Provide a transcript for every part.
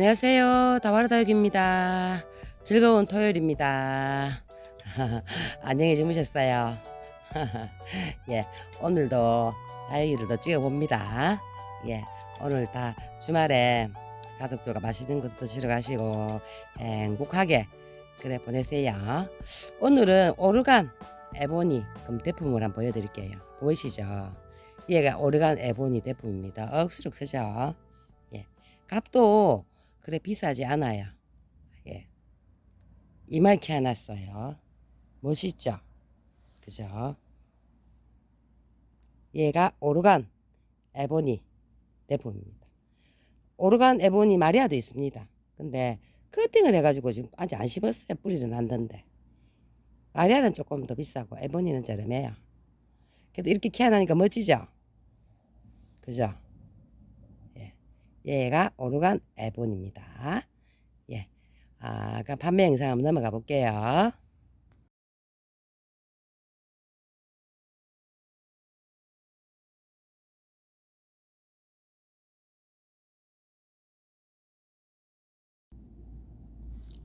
안녕하세요. 다와르다육입니다. 즐거운 토요일입니다. 안녕히 주무셨어요. 예, 오늘도 다육이를 더 찍어봅니다. 예, 오늘 다 주말에 가족들과 맛있는 것도 드시러 가시고 행복하게 그래 보내세요. 오늘은 오르간 에보니 금대품을 한번 보여드릴게요. 보이시죠? 얘가 오르간 에보니 대품입니다. 억수로 크죠? 예, 값도 그래 비싸지 않아요. 예. 이만큼 해놨어요. 멋있죠? 그죠? 얘가 오르간 에보니 대품입니다. 오르간 에보니 마리아도 있습니다. 근데 커팅을 해가지고 지금 아직 안 씹었어요. 뿌리는 안던데. 마리아는 조금 더 비싸고 에보니는 저렴해요. 그래도 이렇게 키워나니까 멋지죠? 그죠? 얘가 오르간 에본입니다. 예. 아, 그럼 판매 영상 한번 넘어가 볼게요.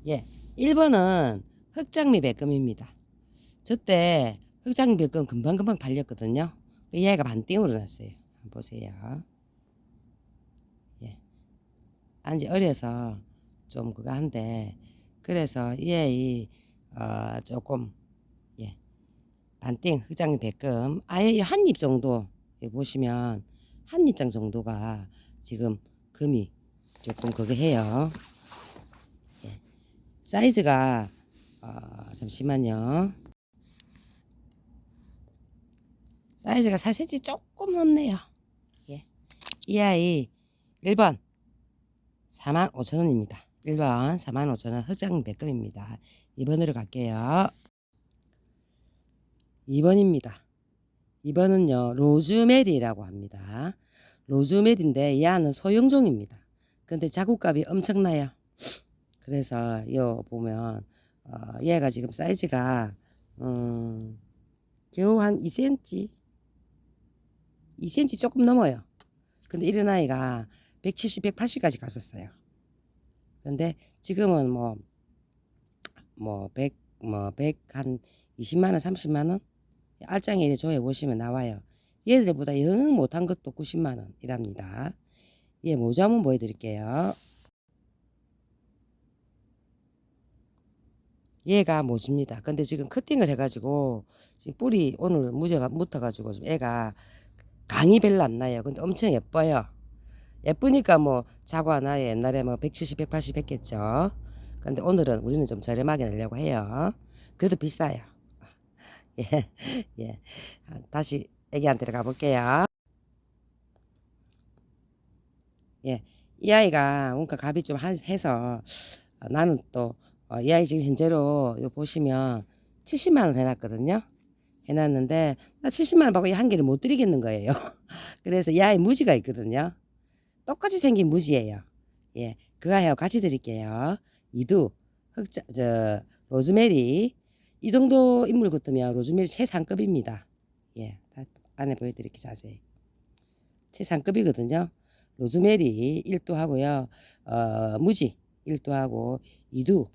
예. 1번은 흑장미 백금입니다. 저때 흑장미 백금 금방금방 팔렸거든요. 얘가 반띵으로 났어요. 한번 보세요. 안지 어려서 좀 그거 한데 그래서 얘 어, 조금 예 반띵 흑장미 백금 아예 한 입 정도 여기 보시면 한 입장 정도가 지금 금이 조금 그거 해요 예. 사이즈가 어, 잠시만요 사이즈가 4cm 조금 넘네요 예. 이 아이 1번 4만 5천 원입니다. 1번 4만 5천 원 흑장 백금입니다. 2번으로 갈게요. 2번입니다. 2번은요. 로즈메리라고 합니다. 로즈메리인데 이 안은 소형종입니다. 근데 자국값이 엄청나요. 그래서 요 보면 어, 얘가 지금 사이즈가 음, 겨우 한 2cm 2cm 조금 넘어요. 근데 이런 아이가 170, 180까지 갔었어요. 근데 지금은 뭐, 뭐, 100, 뭐, 100, 한 20만원, 30만원? 알짱에 이래 조회 보시면 나와요. 얘들보다 영 못한 것도 90만원 이랍니다. 얘 모자 한번 보여드릴게요. 얘가 모주입니다. 근데 지금 커팅을 해가지고, 지금 뿌리 오늘 무제가 묻어가지고, 지금 애가 강이 별로 안 나요. 근데 엄청 예뻐요. 예쁘니까 뭐 자고 하나 옛날에 뭐 170, 180 했겠죠. 근데 오늘은 우리는 좀 저렴하게 내려고 해요. 그래도 비싸요. 예, 예. 다시 애기한테 가볼게요. 예, 이 아이가 뭔가 값이 좀 해서 어, 나는 또 어, 이 아이 지금 현재로 요 보시면 70만 원 해놨거든요. 해놨는데 나 70만 원 받고 이 한 개를 못 드리겠는 거예요. 그래서 이 아이 무지가 있거든요. 똑같이 생긴 무지예요. 예, 그거하고 같이 드릴게요. 이두, 흑자, 저, 로즈메리. 이 정도 인물 같으면 로즈메리 최상급입니다. 예, 안에 보여드릴게요, 자세히. 최상급이거든요. 로즈메리 1도 하고요. 어, 무지 1도 하고 2도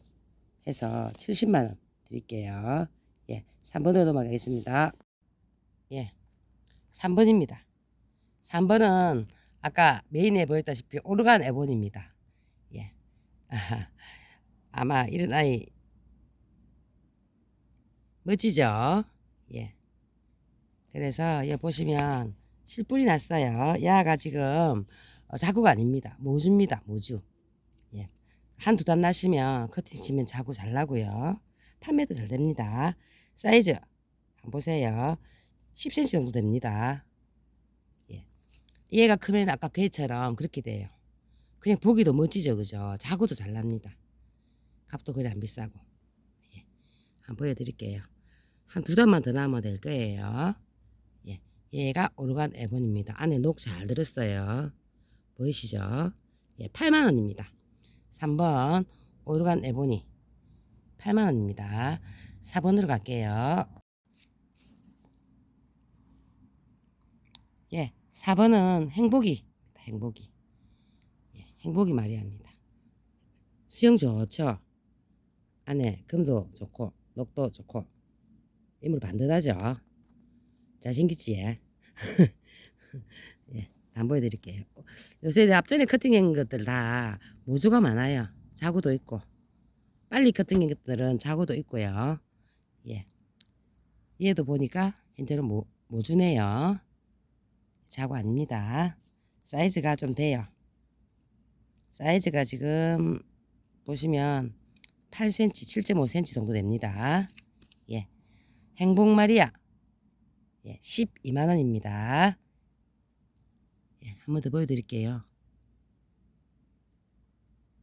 해서 70만원 드릴게요. 예, 3번으로 넘어가겠습니다. 예, 3번입니다. 3번은 아까 메인에 보였다시피 오르간 에본입니다. 예. 아마 이런 아이 멋지죠? 예. 그래서 여기 보시면 실뿔이 났어요. 야가 지금 어, 자구가 아닙니다. 모주입니다. 모주. 예. 한두 단 나시면 커팅 치면 자구 잘 나고요. 판매도 잘 됩니다. 사이즈 한번 보세요. 10cm 정도 됩니다. 얘가 크면 아까 걔처럼 그렇게 돼요. 그냥 보기도 멋지죠, 그죠? 자고도 잘 납니다. 값도 그리 안 비싸고. 예. 한번 보여드릴게요. 한 두 단만 더 남으면 될 거예요. 예. 얘가 오르간 에본입니다. 안에 녹 잘 들었어요. 보이시죠? 예, 8만원입니다. 3번 오르간 에보니 8만원입니다. 4번으로 갈게요. 예, 4번은 행복이, 행복이. 예, 행복이 마리아입니다. 수영 좋죠. 안에 금도 좋고 녹도 좋고 이물 반듯하죠. 잘생기지? 예, 안 보여드릴게요. 요새 앞전에 커팅한 것들 다 모주가 많아요. 자구도 있고 빨리 커팅한 것들은 자구도 있고요. 예, 얘도 보니까 현재는 모, 모주네요. 자구 아닙니다. 사이즈가 좀 돼요. 사이즈가 지금 보시면 8cm, 7.5cm 정도 됩니다. 예. 행복마리아. 예, 12만원입니다. 예, 한 번 더 보여드릴게요.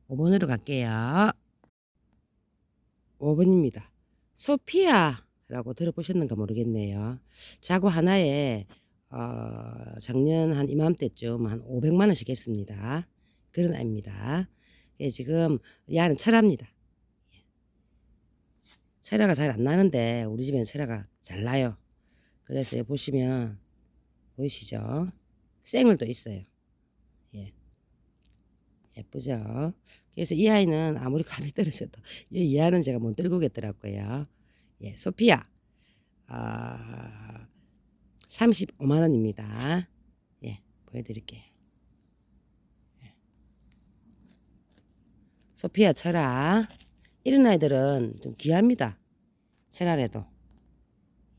5번으로 갈게요. 5번입니다. 소피아라고 들어보셨는가 모르겠네요. 자구 하나에 어, 작년 한 이맘때쯤 한 500만 원씩 했습니다. 그런 아입니다. 예, 지금 야는 철합니다. 예. 철화가 잘 안 나는데 우리 집에는 철화가 잘 나요. 그래서 보시면 보이시죠? 생을도 있어요. 예. 예쁘죠? 그래서 이 아이는 아무리 감이 떨어져도 이, 이 아이는 제가 못 들고 겠더라고요. 예, 소피아. 아, 35만 원입니다. 예, 보여드릴게요. 예. 소피아 철아. 이런 아이들은 좀 귀합니다. 철아래도.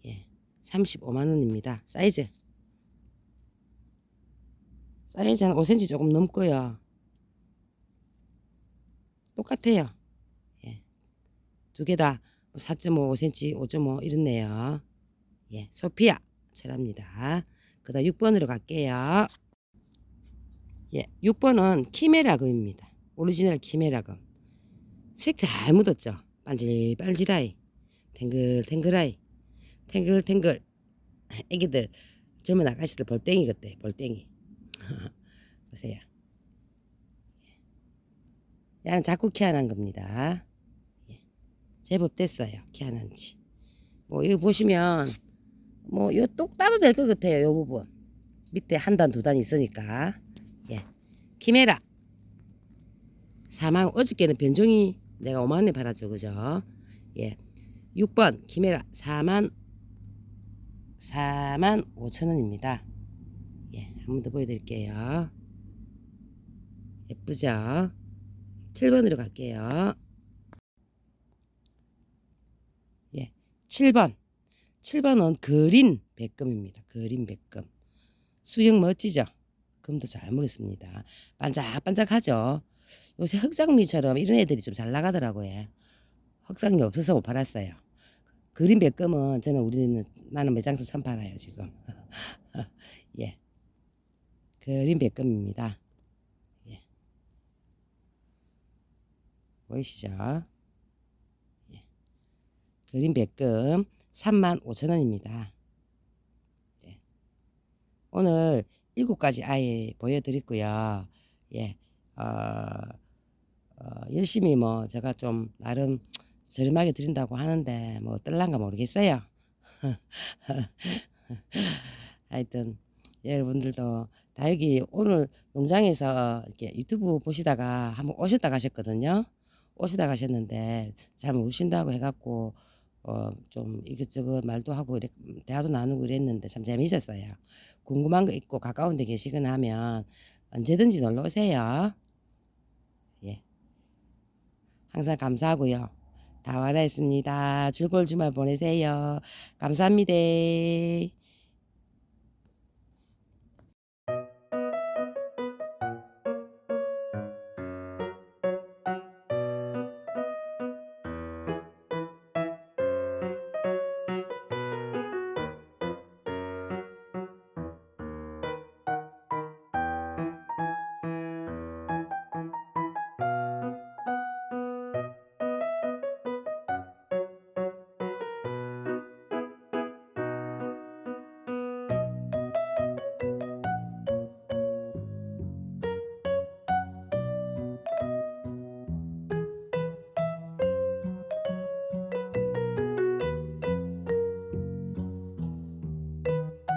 예, 35만 원입니다. 사이즈. 사이즈 한 5cm 조금 넘고요. 똑같아요. 예. 두 개 다 4.5, 5cm, 5.5 이렇네요. 예, 소피아 철합니다. 그 다음 6번으로 갈게요. 예, 6번은 키메라금입니다. 오리지널 키메라금. 색 잘 묻었죠? 반질반질하이. 탱글탱글하이. 탱글탱글. 애기들, 젊은 아가씨들 볼땡이 같대, 볼땡이. 보세요. 야는 자꾸 키아난 겁니다. 예. 제법 됐어요. 키아난 지. 뭐, 이거 보시면, 뭐, 이거 똑 따도 될 것 같아요. 요 부분. 밑에 한 단, 두 단 있으니까. 예. 키메라. 4만, 어저께는 변종이 내가 5만 원에 팔았죠. 그죠? 예. 6번, 키메라. 4만, 4만 5천 원입니다. 예. 한 번 더 보여드릴게요. 예쁘죠? 7번으로 갈게요. 예. 7번. 7번은 그린 백금입니다. 그린 백금. 수영 멋지죠? 금도 잘 물었습니다. 반짝반짝하죠? 요새 흑장미처럼 이런 애들이 좀 잘 나가더라고요. 흑장미 없어서 못 팔았어요. 그린 백금은 저는 우리는 나는 매장에서 처음 팔아요 지금. 예. 그린 백금입니다. 예. 보이시죠? 예. 그린 백금 3만 5천 원입니다. 예. 오늘 일곱 가지 아이 보여드렸고요. 예. 어, 어, 열심히 뭐 제가 좀 나름 저렴하게 드린다고 하는데 뭐 어떨란가 모르겠어요. 하여튼 여러분들도 다 여기 오늘 농장에서 이렇게 유튜브 보시다가 한번 오셨다 가셨거든요. 오시다 가셨는데 잘 모르신다고 해갖고 어 좀 이것저것 말도 하고 이래 대화도 나누고 이랬는데 참 재미있었어요. 궁금한 거 있고 가까운 데 계시거나 하면 언제든지 놀러 오세요. 예. 항상 감사하고요. 다와라 했습니다. 즐거운 주말 보내세요. 감사합니다.